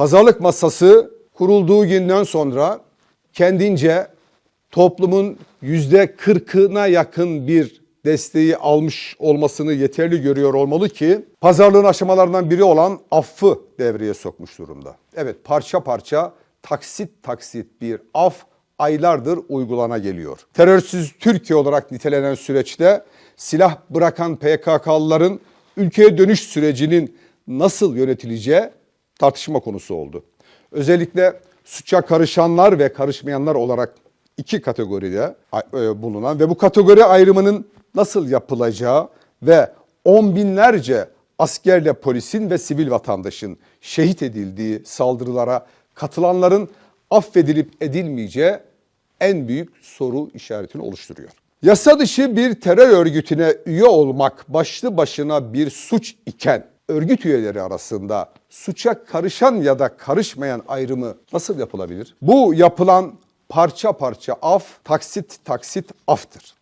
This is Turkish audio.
Pazarlık masası kurulduğu günden sonra kendince toplumun yüzde kırkına yakın bir desteği almış olmasını yeterli görüyor olmalı ki pazarlığın aşamalarından biri olan affı devreye sokmuş durumda. Evet parça parça taksit taksit bir af aylardır uygulana geliyor. Terörsüz Türkiye olarak nitelenen süreçte silah bırakan PKK'lıların ülkeye dönüş sürecinin nasıl yönetileceği tartışma konusu oldu. Özellikle suça karışanlar ve karışmayanlar olarak iki kategoride e, bulunan ve bu kategori ayrımının nasıl yapılacağı ve on binlerce askerle polisin ve sivil vatandaşın şehit edildiği saldırılara katılanların affedilip edilmeyeceği en büyük soru işaretini oluşturuyor. Yasa dışı bir terör örgütüne üye olmak başlı başına bir suç iken örgüt üyeleri arasında suça karışan ya da karışmayan ayrımı nasıl yapılabilir? Bu yapılan parça parça af, taksit taksit aftır.